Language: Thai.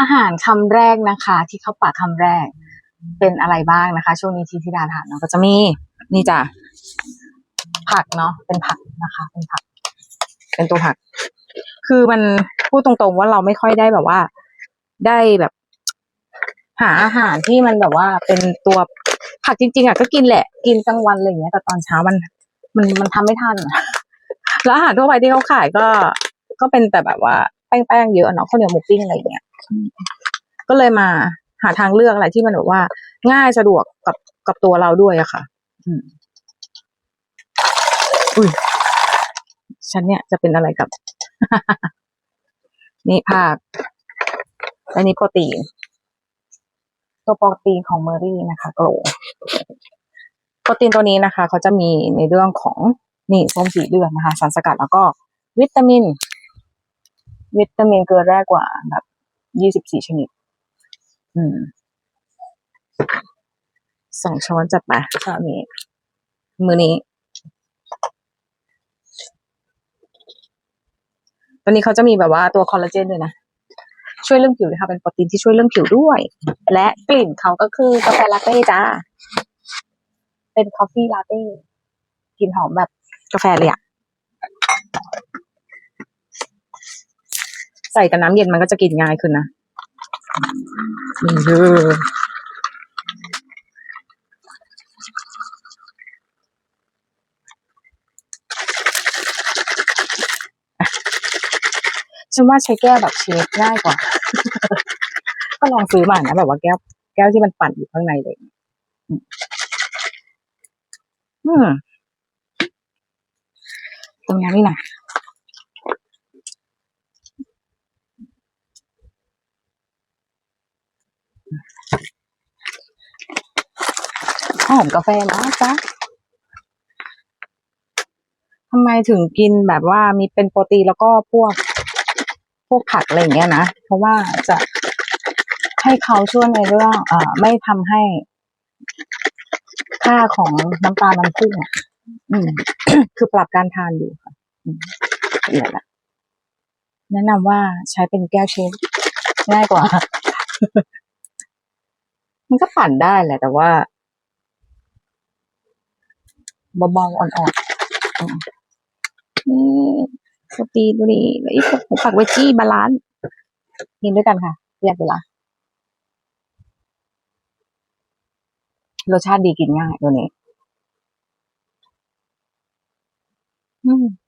อาหารคำแรกนะคะ ที่เข้าปากคำแรก เป็นอะไรบ้างนะคะ ช่วงนี้ที่ธิดาทานเนาะก็จะมีนี่จ้ะผักเนาะเป็นผักนะคะ เป็นผัก เป็นตัวผัก คือมันพูดตรงๆว่าเราไม่ค่อยได้แบบว่า ได้แบบ หาอาหารที่มันแบบว่าเป็นตัวผักจริง ๆอะก็กินแหละ กินกลางวันอะไรอย่างเงี้ยแต่ตอนเช้ามัน มันมันทำไม่ทันแล้วอาหารทั่วไปที่เขาขายก็ ก็เป็นแต่แบบว่าแป้งๆเยอะเนาะข้าวเหนียวหมูปิ้งอะไรอย่างเงี้ย ก็เลยมาหาทางเลือกอะไรที่มันแบบว่า ง่ายสะดวกกับกับตัวเราด้วยอะค่ะ อืมอุ้ยฉันเนี่ยจะเป็นอะไรกับ นี่ผักอันนี้โปรตีน ตัวโปรตีนของเมอรี่นะคะโกลโปรตีนตัวนี้นะคะ เขาจะมีในเรื่องของนี่ส้มสีเลือดนะคะ สารสกัดแล้วก็วิตามิน วิตามินเกลือแร่กว่าแบบ ยี่สิบสี่ชนิด อืมสองช้อนจัดไปเช้านี้ มือนี้ตัวนี้เขาจะมีแบบว่าตัวคอลลาเจนด้วยนะ ช่วยเรื่องผิวนะคะเป็นโปรตีนที่ช่วยเรื่องผิวด้วย และกลิ่นเขาก็คือกาแฟลาเต้จ้า เป็นคอฟฟี่ลาเต้ กลิ่นหอมแบบกาแฟเลยอะ ใส่กับน้ำเย็นมันก็จะกินง่ายขึ้นนะนี่เลยฉันว่าใช้แก้วแบบเชฟง่ายกว่า ก็ลองซื้อมานะแบบว่าแก้ว แก้วที่มันปั่นอยู่ข้างในเลย อืมอืมตรงนี้นี่นะ หอมกาแฟนะจ๊ะทำไมถึงกินแบบว่ามีเป็นโปรตีนแล้วก็พวกพวกผักอะไรอย่างเงี้ยนะ เพราะว่าจะให้เขาช่วยในเรื่องเอ่อไม่ทำให้ ค่าของน้ำตาลมันพุ่งอะอืม คือปรับการทานอยู่ค่ะอืมละเอียดละแนะนำว่าใช้เป็นแก้วเชฟง่ายกว่า มันก็ปั่นได้แหละแต่ว่า เบาๆอ่อนๆนี่สตีดูนี่แล้วอีกผักเวจี้บาลานซ์กินด้วยกันค่ะเรียกเวลารสชาติดีกินง่ายตัวนี้ อืม